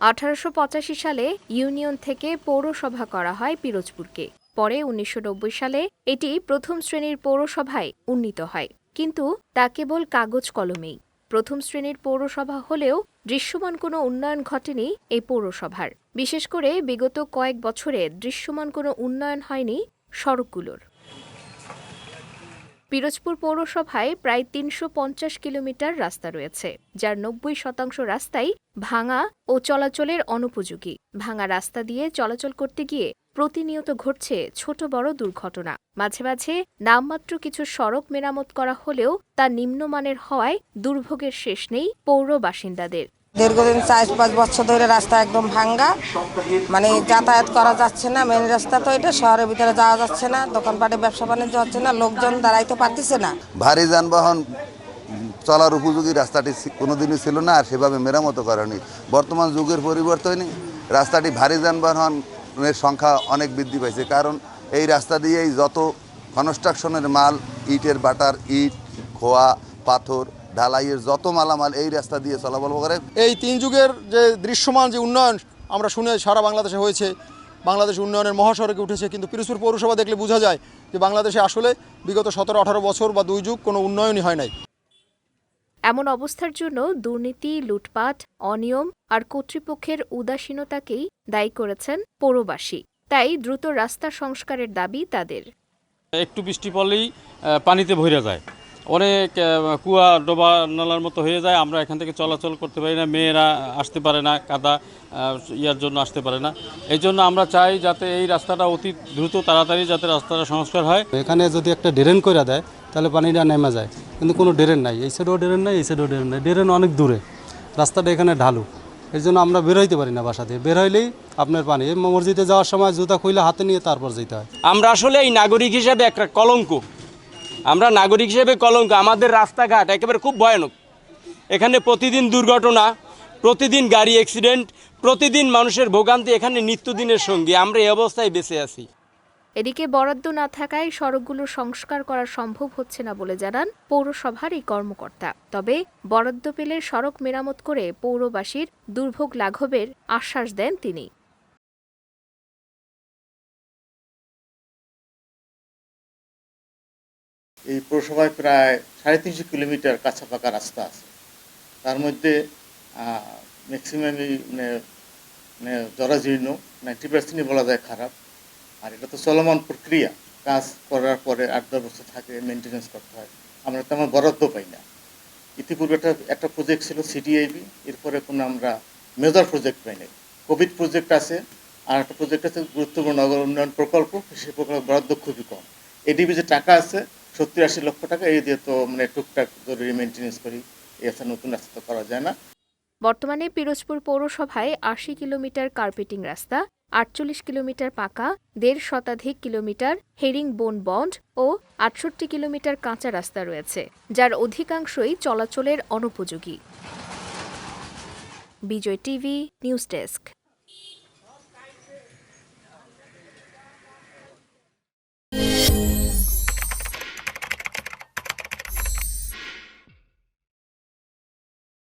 আঠারোশো পঁচাশি সালে ইউনিয়ন থেকে পৌরসভা করা হয় পিরোজপুরকে। পরে উনিশশো নব্বই সালে এটি প্রথম শ্রেণির পৌরসভায় উন্নীত হয়। কিন্তু তা কেবল কাগজ কলমেই। প্রথম শ্রেণির পৌরসভা হলেও দৃশ্যমান কোনো উন্নয়ন ঘটেনি এই পৌরসভার। বিশেষ করে বিগত কয়েক বছরে দৃশ্যমান কোনো উন্নয়ন হয়নি সড়কগুলোর। পিরোজপুর পৌরসভায় প্রায় তিনশো পঞ্চাশ কিলোমিটার রাস্তা রয়েছে, যার নব্বই শতাংশ রাস্তাই ভাঙা ও চলাচলের অনুপযোগী। ভাঙা রাস্তা দিয়ে চলাচল করতে গিয়ে প্রতিনিয়ত ঘটছে ছোট বড় দুর্ঘটনা। মাঝে মাঝে নামমাত্র কিছু সড়ক মেরামত করা হলেও তা নিম্নমানের হওয়ায় দুর্ভোগের শেষ নেই পৌর বাসিন্দাদের। দীর্ঘদিন চার পাঁচ বছর ধরে রাস্তা একদম ভাঙ্গা। মানে যাতায়াত করা যাচ্ছে না মেন রাস্তা তো এটা, শহরের ভিতরে যাওয়া যাচ্ছে না, দোকানপাটে ব্যবসা বাণিজ্য হচ্ছে না, লোকজন দাঁড়াইতে পারতেছে না। ভারী যানবাহন চলার উপযোগী রাস্তাটি কোনোদিনই ছিল না, আর সেভাবে মেরামতো করেনি। বর্তমান যুগের পরিবর্তনে রাস্তাটি ভারী যানবাহনের সংখ্যা অনেক বৃদ্ধি পাইছে। কারণ এই রাস্তা দিয়েই যত কনস্ট্রাকশনের মাল, ইটের বাটার, ইট, খোয়া, পাথর ঢালাইয়ের যত মালামাল এই রাস্তা দিয়ে চলাচল করে। এই তিন যুগের যে দৃশ্যমান যে উন্নয়ন আমরা শুনে সারা বাংলাদেশে হয়েছে। বাংলাদেশ উন্নয়নের মহাসড়কে উঠেছে কিন্তু পিরোজপুর পৌরসভা দেখলে বোঝা যায় যে বাংলাদেশে আসলে বিগত সতেরো আঠারো বছর বা দুই যুগ কোনো উন্নয়নই হয় নাই। এমন অবস্থার জন্য দুর্নীতি লুটপাট অনিয়ম আর কর্তৃপক্ষের উদাসীনতাকেই দায়ী করেছেন পৌরবাসী। তাই দ্রুত রাস্তা সংস্কারের দাবি তাদের। একটু বৃষ্টি পড়লেই পানিতে ভরে যায়। অনেক কুয়া ডোবা নালার মতো হয়ে যায় আমরা এখান থেকে চলাচল করতে পারি না মেয়েরা আসতে পারে না কাদা ইয়ার জন্য আসতে পারে না। এই জন্য আমরা চাই যাতে এই রাস্তাটা অতি দ্রুত তাড়াতাড়ি যাতে রাস্তাটা সংস্কার হয়। এখানে যদি একটা ড্রেন করে দেয় তাহলে পানিটা নেমে যায়। কিন্তু কোনো ড্রেন নাই এই সাইডেও ড্রেন নাই এই সাইডেও ড্রেন নাই। ড্রেন অনেক দূরে রাস্তাটা এখানে ঢালু। এই জন্য আমরা বেরোইতে পারি না বাসা দিয়ে। বের হইলেই আপনার পানি। মসজিদে যাওয়ার সময় জুতা খুলে হাতে নিয়ে তারপর যেতে হয়। আমরা আসলে এই নাগরিক হিসেবে একটা কলঙ্ক। আমরা নাগরিক হিসেবে কলঙ্ক, আমাদের রাস্তাঘাট একেবারে খুব ভয়ানক। এখানে প্রতিদিন দুর্ঘটনা, প্রতিদিন গাড়ি অ্যাক্সিডেন্ট প্রতিদিন মানুষের ভোগান্তি, এখানে নিত্যদিনের সঙ্গী। আমরা এই অবস্থায় বেঁচে আছি। এদিকে বরাদ্দ না থাকায় সড়কগুলো সংস্কার করা সম্ভব হচ্ছে না বলে জানান পৌরসভার এই কর্মকর্তা। তবে বরাদ্দ পেলে সড়ক মেরামত করে পৌরবাসীর দুর্ভোগ লাঘবের আশ্বাস দেন তিনি। এই পৌরসভায় প্রায় সাড়ে তিনশো কিলোমিটার কাঁচা পাকা রাস্তা আছে। তার মধ্যে ম্যাক্সিমামই মানে মানে জরাজীর্ণ নাইনটি পার্সেন্টই বলা যায় খারাপ। আর এটা তো চলমান প্রক্রিয়া। কাজ করার পরে আট দশ বছর থাকে মেনটেনেন্স করতে হয়। আমরা তেমন বরাদ্দ পাই না। ইতিপূর্বে একটা একটা প্রজেক্ট ছিল সিডিআইবি এরপরে কোনো আমরা মেজর প্রজেক্ট পাই নাই। কোভিড প্রজেক্ট আছে, আর একটা প্রজেক্ট আছে গুরুত্বপূর্ণ নগর উন্নয়ন প্রকল্প। সেই প্রকল্প বরাদ্দ খুবই কম। এডিবি যে টাকা আছে সত্তর আশি লক্ষ টাকা, এই দিয়ে তো মানে টুকটাক জরুরি মেনটেনেন্স করি। এছাড়া নতুন রাস্তা তো করা যায় না। বর্তমানে পিরোজপুর পৌরসভায় আশি কিলোমিটার কার্পেটিং রাস্তা, আটচল্লিশ কিলোমিটার পাকা, দেড় শতাধিক কিলোমিটার হেরিং বোন বন্ড ও আটষট্টি কিলোমিটার কাঁচা রাস্তা রয়েছে, যার অধিকাংশই চলাচলের অনুপযোগী। Bijoy TV, news desk.